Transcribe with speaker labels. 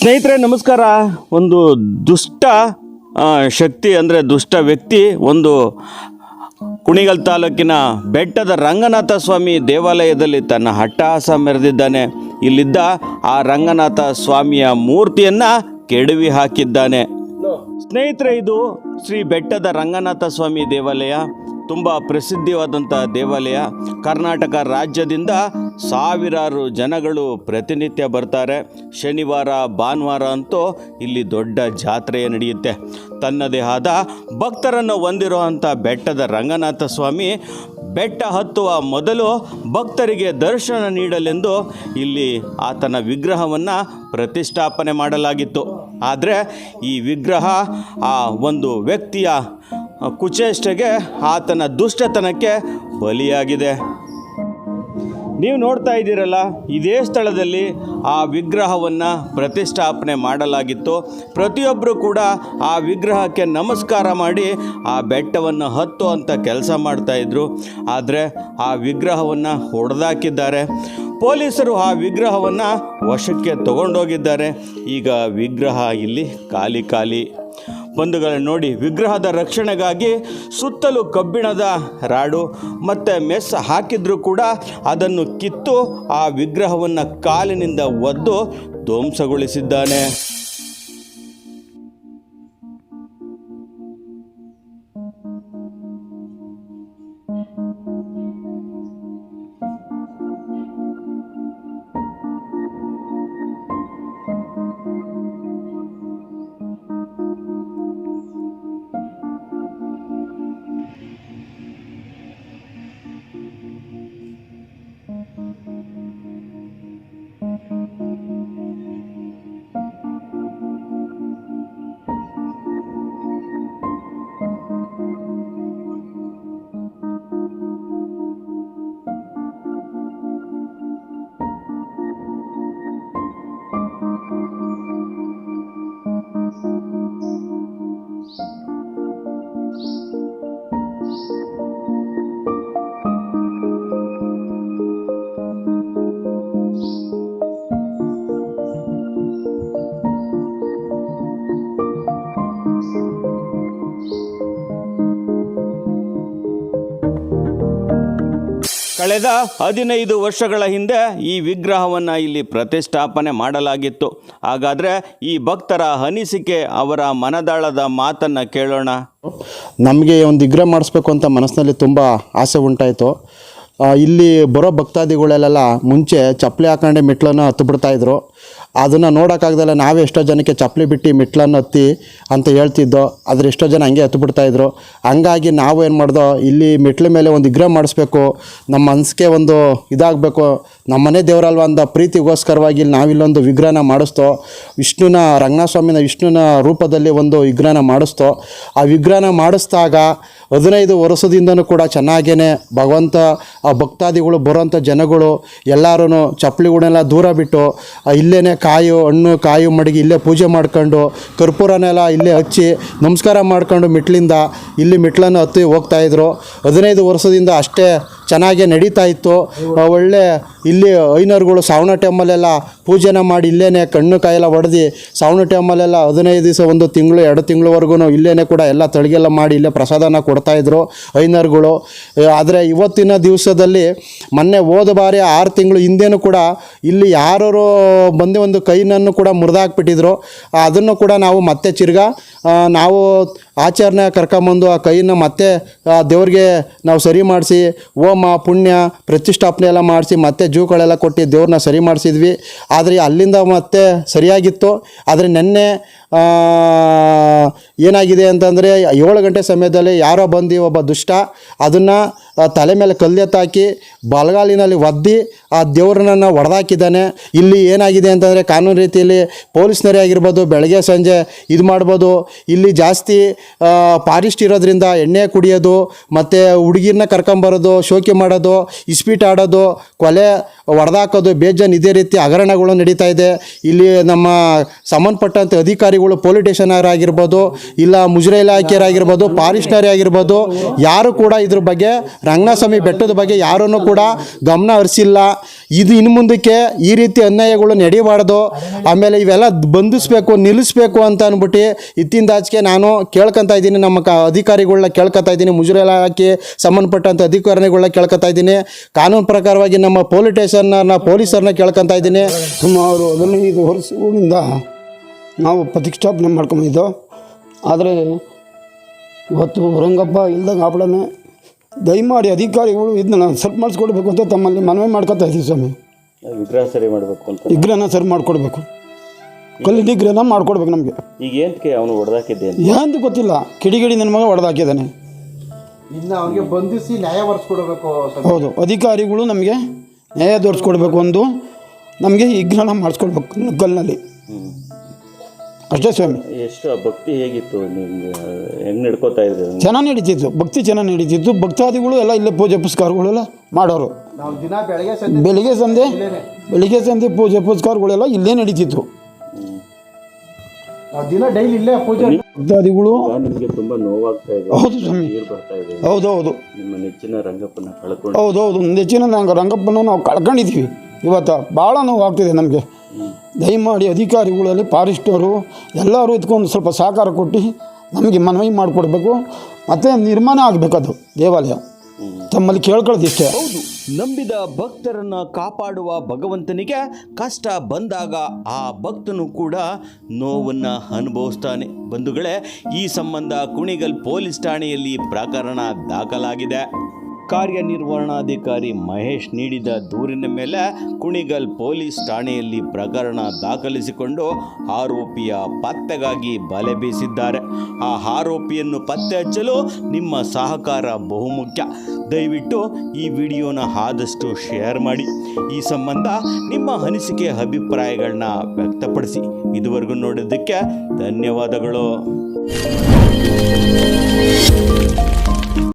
Speaker 1: ಸ್ನೇಹಿತರೆ, ನಮಸ್ಕಾರ. ಒಂದು ದುಷ್ಟ ಶಕ್ತಿ ಅಂದರೆ ದುಷ್ಟ ವ್ಯಕ್ತಿ, ಒಂದು ಕುಣಿಗಲ್ ತಾಲೂಕಿನ ಬೆಟ್ಟದ ರಂಗನಾಥ ಸ್ವಾಮಿ ದೇವಾಲಯದಲ್ಲಿ ತನ್ನ ಹಟ್ಟಹಾಸ ಮೆರೆದಿದ್ದಾನೆ. ಇಲ್ಲಿದ್ದ ಆ ರಂಗನಾಥ ಸ್ವಾಮಿಯ ಮೂರ್ತಿಯನ್ನು ಕೆಡವಿ ಹಾಕಿದ್ದಾನೆ. ಸ್ನೇಹಿತರೆ, ಇದು ಶ್ರೀ ಬೆಟ್ಟದ ರಂಗನಾಥ ಸ್ವಾಮಿ ದೇವಾಲಯ. ತುಂಬ ಪ್ರಸಿದ್ಧವಾದಂಥ ದೇವಾಲಯ. ಕರ್ನಾಟಕ ರಾಜ್ಯದಿಂದ ಸಾವಿರಾರು ಜನಗಳು ಪ್ರತಿನಿತ್ಯ ಬರ್ತಾರೆ. ಶನಿವಾರ, ಭಾನುವಾರ ಅಂತೂ ಇಲ್ಲಿ ದೊಡ್ಡ ಜಾತ್ರೆ ನಡೆಯುತ್ತೆ. ತನ್ನದೇ ಆದ ಭಕ್ತರನ್ನು ಹೊಂದಿರುವಂಥ ಬೆಟ್ಟದ ರಂಗನಾಥ ಸ್ವಾಮಿ ಬೆಟ್ಟ ಹತ್ತುವ ಮೊದಲು ಭಕ್ತರಿಗೆ ದರ್ಶನ ನೀಡಲೆಂದು ಇಲ್ಲಿ ಆತನ ವಿಗ್ರಹವನ್ನು ಪ್ರತಿಷ್ಠಾಪನೆ ಮಾಡಲಾಗಿತ್ತು. ಆದರೆ ಈ ವಿಗ್ರಹ ಆ ಒಂದು ವ್ಯಕ್ತಿಯ ಕುಚೇಷ್ಟೆಗೆ ಆತನ ದುಷ್ಟತನಕ್ಕೆ ಬಲಿಯಾಗಿದೆ. ನೀವು ನೋಡ್ತಾ ಇದ್ದೀರಲ್ಲ, ಇದೇ ಸ್ಥಳದಲ್ಲಿ ಆ ವಿಗ್ರಹವನ್ನು ಪ್ರತಿಷ್ಠಾಪನೆ ಮಾಡಲಾಗಿತ್ತು. ಪ್ರತಿಯೊಬ್ಬರು ಕೂಡ ಆ ವಿಗ್ರಹಕ್ಕೆ ನಮಸ್ಕಾರ ಮಾಡಿ ಆ ಬೆಟ್ಟವನ್ನು ಹತ್ತು ಅಂತ ಕೆಲಸ ಮಾಡ್ತಾಯಿದ್ರು ಆದರೆ ಆ ವಿಗ್ರಹವನ್ನು ಹೊಡೆದಾಕಿದ್ದಾರೆ. ಪೊಲೀಸರು ಆ ವಿಗ್ರಹವನ್ನು ವಶಕ್ಕೆ ತಗೊಂಡೋಗಿದ್ದಾರೆ. ಈಗ ವಿಗ್ರಹ ಇಲ್ಲಿ ಖಾಲಿ ಖಾಲಿ. ಬಂಧುಗಳ ನೋಡಿ ವಿಗ್ರಹದ ರಕ್ಷಣೆಗಾಗಿ ಸುತ್ತಲೂ ಕಬ್ಬಿಣದ ರಾಡು ಮತ್ತು ಮೆಸ್ ಹಾಕಿದ್ರೂ ಕೂಡ ಅದನ್ನು ಕಿತ್ತು ಆ ವಿಗ್ರಹವನ್ನು ಕಾಲಿನಿಂದ ಒದ್ದು ಧ್ವಂಸಗೊಳಿಸಿದ್ದಾನೆ. ಕಳೆದ ಹದಿನೈದು ವರ್ಷಗಳ ಹಿಂದೆ ಈ ವಿಗ್ರಹವನ್ನು ಇಲ್ಲಿ ಪ್ರತಿಷ್ಠಾಪನೆ ಮಾಡಲಾಗಿತ್ತು. ಹಾಗಾದರೆ ಈ ಭಕ್ತರ ಅನಿಸಿಕೆ ಅವರ ಮನದಾಳದ ಮಾತನ್ನು ಕೇಳೋಣ.
Speaker 2: ನಮಗೆ ಒಂದು ವಿಗ್ರಹ ಮಾಡಿಸ್ಬೇಕು ಅಂತ ಮನಸ್ಸಿನಲ್ಲಿ ತುಂಬ ಆಸೆ ಉಂಟಾಯಿತು. ಇಲ್ಲಿ ಬರೋ ಭಕ್ತಾದಿಗಳೆಲ್ಲ ಮುಂಚೆ ಚಪ್ಪಲಿ ಹಾಕೊಂಡೆ ಮೆಟ್ಲನ್ನು ಹತ್ತು ಬಿಡ್ತಾಯಿದ್ರು ಅದನ್ನು ನೋಡೋಕ್ಕಾಗ್ದಲ್ಲ ನಾವೇ ಎಷ್ಟೋ ಜನಕ್ಕೆ ಚಪ್ಪಲಿ ಬಿಟ್ಟು ಮೆಟ್ಲನ್ನು ಹತ್ತಿ ಅಂತ ಹೇಳ್ತಿದ್ದೋ, ಆದರೆ ಎಷ್ಟೋ ಜನ ಹಂಗೆ ಹತ್ತು ಬಿಡ್ತಾಯಿದ್ರು ಹಂಗಾಗಿ ನಾವು ಏನು ಮಾಡ್ದೋ, ಇಲ್ಲಿ ಮೆಟ್ಲ ಮೇಲೆ ಒಂದು ವಿಗ್ರಹ ಮಾಡಿಸ್ಬೇಕು, ನಮ್ಮ ಮನಸ್ಸಿಗೆ ಒಂದು ಇದಾಗಬೇಕು ನಮ್ಮನೆ ದೇವರಲ್ವ ಅಂದ ಪ್ರೀತಿಗೋಸ್ಕರವಾಗಿ ನಾವಿಲ್ಲೊಂದು ವಿಗ್ರಹನ ಮಾಡಿಸ್ತೋ. ವಿಷ್ಣುನ ರಂಗನಾಥ ಸ್ವಾಮಿನ ವಿಷ್ಣುನ ರೂಪದಲ್ಲಿ ಒಂದು ವಿಗ್ರಹನ ಮಾಡಿಸ್ತೋ. ಆ ವಿಗ್ರಹನ ಮಾಡಿಸಿದಾಗ ಹದಿನೈದು ವರ್ಷದಿಂದನೂ ಕೂಡ ಚೆನ್ನಾಗೇ ಭಗವಂತ, ಆ ಭಕ್ತಾದಿಗಳು ಬರೋಂಥ ಜನಗಳು ಎಲ್ಲರೂ ಚಪ್ಪಲಿಗಳನ್ನೆಲ್ಲ ದೂರ ಬಿಟ್ಟು ಇಲ್ಲೇ ಕಾಯಿ ಹಣ್ಣು, ಕಾಯಿ ಮಡಗಿ ಇಲ್ಲೇ ಪೂಜೆ ಮಾಡ್ಕೊಂಡು, ಕರ್ಪೂರನೆಲ್ಲ ಇಲ್ಲೇ ಹಚ್ಚಿ, ನಮಸ್ಕಾರ ಮಾಡ್ಕೊಂಡು ಮೆಟ್ಲಿಂದ ಇಲ್ಲಿ ಮೆಟ್ಲನ್ನು ಹತ್ತಿ ಹೋಗ್ತಾಯಿದ್ರು ಹದಿನೈದು ವರ್ಷದಿಂದ ಅಷ್ಟೇ ಚೆನ್ನಾಗೇ ನಡೀತಾ ಇತ್ತು. ಒಳ್ಳೆ ಇಲ್ಲಿ ಐನರ್ಗಳು ಸಾವಣ ಟೈಮಲ್ಲೆಲ್ಲ ಪೂಜೆನ ಮಾಡಿ ಇಲ್ಲೇ ಕಣ್ಣು ಕಾಯೆಲ್ಲ ಹೊಡೆದು ಸಾವಣ ಟೈಮಲ್ಲೆಲ್ಲ ಹದಿನೈದು ದಿವಸ ಒಂದು ತಿಂಗಳು, ಎರಡು ತಿಂಗಳವರೆಗೂ ಇಲ್ಲೇ ಕೂಡ ಎಲ್ಲ ತಳಿಗೆಲ್ಲ ಮಾಡಿ ಇಲ್ಲೇ ಪ್ರಸಾದನ ಕೊಡ್ತಾಯಿದ್ರು ಐನರ್ಗಳು. ಆದರೆ ಇವತ್ತಿನ ದಿವಸದಲ್ಲಿ ಮೊನ್ನೆ ಹೋದ ಬಾರಿ ಆರು ತಿಂಗಳು ಹಿಂದೆನೂ ಕೂಡ ಇಲ್ಲಿ ಯಾರು ಬಂದು ಒಂದು ಕೈನನ್ನು ಕೂಡ ಮುರಿದಾಕ್ಬಿಟ್ಟಿದ್ರು. ಅದನ್ನು ಕೂಡ ನಾವು ಮತ್ತೆ ತಿರ್ಗಾ ನಾವು ಆಚರಣೆ ಕರ್ಕೊಂಬಂದು ಆ ಕೈಯನ್ನು ಮತ್ತೆ, ಆ ದೇವ್ರಿಗೆ ನಾವು ಸರಿ ಮಾಡಿಸಿ ಓಮ ಪುಣ್ಯ, ಪ್ರತಿಷ್ಠಾಪನೆ ಎಲ್ಲ ಮಾಡಿಸಿ, ಮತ್ತೆ ಜೂಗಳೆಲ್ಲ ಕೊಟ್ಟು ದೇವ್ರನ್ನ ಸರಿ ಮಾಡಿಸಿದ್ವಿ. ಆದರೆ ಅಲ್ಲಿಂದ ಮತ್ತೆ ಸರಿಯಾಗಿತ್ತು. ಆದರೆ ನೆನ್ನೆ ಏನಾಗಿದೆ ಅಂತಂದರೆ ಏಳು ಗಂಟೆ ಸಮಯದಲ್ಲಿ ಯಾರೋ ಬಂದು ಒಬ್ಬ ದುಷ್ಟ, ಅದನ್ನು ತಲೆ ಮೇಲೆ ಕಲ್ಲೆತ್ತಾಕಿ ಬಲಗಾಲಿನಲ್ಲಿ ಒದ್ದಿ ಆ ದೇವ್ರನ್ನ ಹೊಡೆದಾಕಿದ್ದಾನೆ ಇಲ್ಲಿ ಏನಾಗಿದೆ ಅಂತಂದರೆ ಕಾನೂನು ರೀತಿಯಲ್ಲಿ ಪೊಲೀಸ್ನರೇ ಆಗಿರ್ಬೋದು, ಬೆಳಗ್ಗೆ ಸಂಜೆ ಇದು ಮಾಡ್ಬೋದು. ಇಲ್ಲಿ ಜಾಸ್ತಿ ಫಾರಿಸ್ಟ್ ಇರೋದ್ರಿಂದ ಎಣ್ಣೆ ಕುಡಿಯೋದು, ಮತ್ತು ಹುಡುಗಿರನ್ನ ಕರ್ಕೊಂಬರೋದು ಶೋಕಿ ಮಾಡೋದು, ಇಸ್ಪೀಟ್ ಆಡೋದು, ಕೊಲೆ ಹೊಡೆದಾಕೋದು ಬೇಜಾನ್ ಇದೇ ರೀತಿ ಹಗರಣಗಳು ನಡೀತಾ ಇದೆ. ಇಲ್ಲಿ ನಮ್ಮ ಸಂಬಂಧಪಟ್ಟಂಥ ಅಧಿಕಾರಿಗಳು ಪೊಲೀಸ್ ಆಗಿರ್ಬೋದು, ಇಲ್ಲ ಮುಜರೆ ಇಲಾಖೆಯರಾಗಿರ್ಬೋದು ಪಾರಿಸ್ಟ್ನರೇ ಆಗಿರ್ಬೋದು, ಯಾರು ಕೂಡ ಇದ್ರ ಬಗ್ಗೆ ರಂಗನಾಥಸ್ವಾಮಿ ಬೆಟ್ಟದ ಬಗ್ಗೆ ಯಾರನ್ನು ಕೂಡ ಗಮನ ಹರಿಸಿಲ್ಲ. ಇದು ಇನ್ನು ಮುಂದಕ್ಕೆ ಈ ರೀತಿ ಅನ್ಯಾಯಗಳು ನಡೆಯಬಾರ್ದು. ಆಮೇಲೆ ಇವೆಲ್ಲ ಬಂಧಿಸ್ಬೇಕು, ನಿಲ್ಲಿಸ್ಬೇಕು ಅಂತ ಅಂದ್ಬಿಟ್ಟು ಇತ್ತಿಂದಾಚೆಗೆ ನಾನು ಕೇಳ್ಕೊತಾ ಇದ್ದೀನಿ. ನಮ್ಮ ಕ ಅಧಿಕಾರಿಗಳನ್ನ ಕೇಳ್ಕೊತಾ ಇದ್ದೀನಿ. ಮುಜುರೆ ಇಲಾಖೆ ಸಂಬಂಧಪಟ್ಟಂಥ ಅಧಿಕಾರಿಗಳನ್ನ ಕೇಳ್ಕೊತಾ ಇದ್ದೀನಿ. ಕಾನೂನು ಪ್ರಕಾರವಾಗಿ ನಮ್ಮ ಪೊಲೀಸ್ ಸ್ಟೇಷನ್ನ ಪೊಲೀಸರನ್ನ ಕೇಳ್ಕೊತಾ ಇದ್ದೀನಿ.
Speaker 3: ಸುಮಾರು ಹದಿನೈದು ವರ್ಷಗಳಿಂದ ನಾವು ಪ್ರತಿಷ್ಠಾಪನೆ ಮಾಡ್ಕೊಂಡಿದ್ದೋ ಆದರೆ ಇವತ್ತು ರಂಗಪ್ಪ ಇಲ್ದಂಗೆ ಆಪಡನೆ ದಯಮಾಡಿ ಅಧಿಕಾರಿಗಳು ಇದನ್ನ ಸರಿ ಮಾಡಿಸ್ಕೊಡ್ಬೇಕು ಅಂತ ತಮ್ಮಲ್ಲಿ ಮನವಿ ಮಾಡ್ಕೊತಾ ಇದ್ದೀವಿ ಸ್ವಾಮಿ.
Speaker 1: ವಿಗ್ರಹ ಸರಿ ಮಾಡಬೇಕು ಅಂತ.
Speaker 3: ವಿಗ್ರಹನ ಸರಿ ಮಾಡಿಕೊಡ್ಬೇಕು. ಕಲ್ಲಿ ವಿಗ್ರಹನ ಮಾಡ್ಕೊಡ್ಬೇಕು ನಮಗೆ.
Speaker 1: ಈಗ ಏನಕ್ಕೆ ಅವನು ಹೊಡೆದಾಕಿದ್ದೆ ಅಂತ?
Speaker 3: ಏನಂತ ಗೊತ್ತಿಲ್ಲ. ಕಿಡಿಗಿಡಿ ನನ್ನ ಮಗ ಹೊಡೆದಾಕಿದ್ದಾನೆ
Speaker 2: ಇನ್ನು ಅವನಿಗೆ ಬಂಧಿಸಿ ನ್ಯಾಯ ಒರೆಸ್ಕೊಡ್ಬೇಕು
Speaker 3: ಹೌದು. ಅಧಿಕಾರಿಗಳು ನಮಗೆ ನ್ಯಾಯ ತೋರಿಸ್ಕೊಡ್ಬೇಕು ಒಂದು. ನಮಗೆ ವಿಗ್ರಹನ ಮಾಡಿಸ್ಕೊಡ್ಬೇಕು ಕಲ್ಲಿನಲ್ಲಿ. ಅಷ್ಟೇ ಸ್ವಾಮಿ.
Speaker 1: ಎಷ್ಟು ಆ ಭಕ್ತಿ ಹೇಗಿತ್ತು? ನಿಮ್ಗೆ ಹೆಂಗ್ ನಡ್ಕೋತಾ ಇದ್ರಿ?
Speaker 3: ಚೆನ್ನಾಗಿ ನಡೀತಿತ್ತು. ಭಕ್ತಿ ಚೆನ್ನಾಗಿ ನಡೀತಿತ್ತು. ಭಕ್ತಾದಿಗಳು ಎಲ್ಲ ಇಲ್ಲೇ ಪೂಜೆ ಪುಸ್ಕಾರಗಳೆಲ್ಲ ಮಾಡೋರು.
Speaker 2: ನಾವು ದಿನ ಬೆಳಗ್ಗೆ
Speaker 3: ಬೆಳಿಗ್ಗೆ ಸಂಧೆ ಬೆಳಿಗ್ಗೆ ಸಂಜೆ ಪೂಜೆ ಪುಸ್ಕಾರಗಳೆಲ್ಲ ಇಲ್ಲೇ ನಡೀತಿತ್ತು.
Speaker 2: ನಾವು ದಿನ ಡೈಲಿ ಇಲ್ಲೇ ಪೂಜೆ
Speaker 3: ಭಕ್ತಾದಿಗಳು
Speaker 1: ನಿಮ್ಗೆ ತುಂಬಾ ನೋವಾಗ್ತಾ ಇದೆ.
Speaker 3: ಹೌದು ಸ್ವಾಮಿ.
Speaker 1: ನೀರು ಬರ್ತಾ ಇದೆ.
Speaker 3: ಹೌದು ಹೌದು
Speaker 1: ನಿಮ್ಮ ನೆಚ್ಚಿನ ರಂಗಪ್ಪನ ಕಳ್ಕೊಂಡು.
Speaker 3: ಹೌದು ಹೌದು ನೆಚ್ಚಿನ ನಂಗೆ ರಂಗಪ್ಪನ ನಾವು ಕಳ್ಕೊಂಡಿದ್ದೀವಿ. ಇವತ್ತು ಭಾಳ ನೋವಾಗ್ತಿದೆ ನಮಗೆ. ದಯಮಾಡಿ ಅಧಿಕಾರಿಗಳಲ್ಲಿ ಫಾರೆಸ್ಟರು ಎಲ್ಲರೂ ಇದಕ್ಕೊಂದು ಸ್ವಲ್ಪ ಸಹಕಾರ ಕೊಟ್ಟು ನಮಗೆ ಮನವಿ ಮಾಡಿಕೊಡ್ಬೇಕು. ಮತ್ತು ನಿರ್ಮಾಣ ಆಗಬೇಕದು ದೇವಾಲಯ. ತಮ್ಮಲ್ಲಿ ಕೇಳ್ಕೊಳ್ಳೋದಿಷ್ಟೇ
Speaker 1: ಹೌದು, ನಂಬಿದ ಭಕ್ತರನ್ನು ಕಾಪಾಡುವ ಭಗವಂತನಿಗೆ ಕಷ್ಟ ಬಂದಾಗ ಆ ಭಕ್ತನು ಕೂಡ ನೋವನ್ನು ಅನುಭವಿಸ್ತಾನೆ. ಬಂಧುಗಳೇ, ಈ ಸಂಬಂಧ ಕುಣಿಗಲ್ ಪೊಲೀಸ್ ಠಾಣೆಯಲ್ಲಿ ಪ್ರಕರಣ ದಾಖಲಾಗಿದೆ. ಕಾರ್ಯನಿರ್ವಹಣಾಧಿಕಾರಿ ಮಹೇಶ್ ನೀಡಿದ ದೂರಿನ ಮೇಲೆ ಕುಣಿಗಲ್ ಪೊಲೀಸ್ ಠಾಣೆಯಲ್ಲಿ ಪ್ರಕರಣ ದಾಖಲಿಸಿಕೊಂಡು ಆರೋಪಿಯ ಪತ್ತೆಗಾಗಿ ಬಲೆ ಬೀಸಿದ್ದಾರೆ. ಆ ಆರೋಪಿಯನ್ನು ಪತ್ತೆ ಹಚ್ಚಲು ನಿಮ್ಮ ಸಹಕಾರ ಬಹುಮುಖ್ಯ. ದಯವಿಟ್ಟು ಈ ವಿಡಿಯೋನ ಆದಷ್ಟು ಶೇರ್ ಮಾಡಿ. ಈ ಸಂಬಂಧ ನಿಮ್ಮ ಅನಿಸಿಕೆ ಅಭಿಪ್ರಾಯಗಳನ್ನ ವ್ಯಕ್ತಪಡಿಸಿ. ಇದುವರೆಗೂ ನೋಡಿದ್ದಕ್ಕೆ ಧನ್ಯವಾದಗಳು.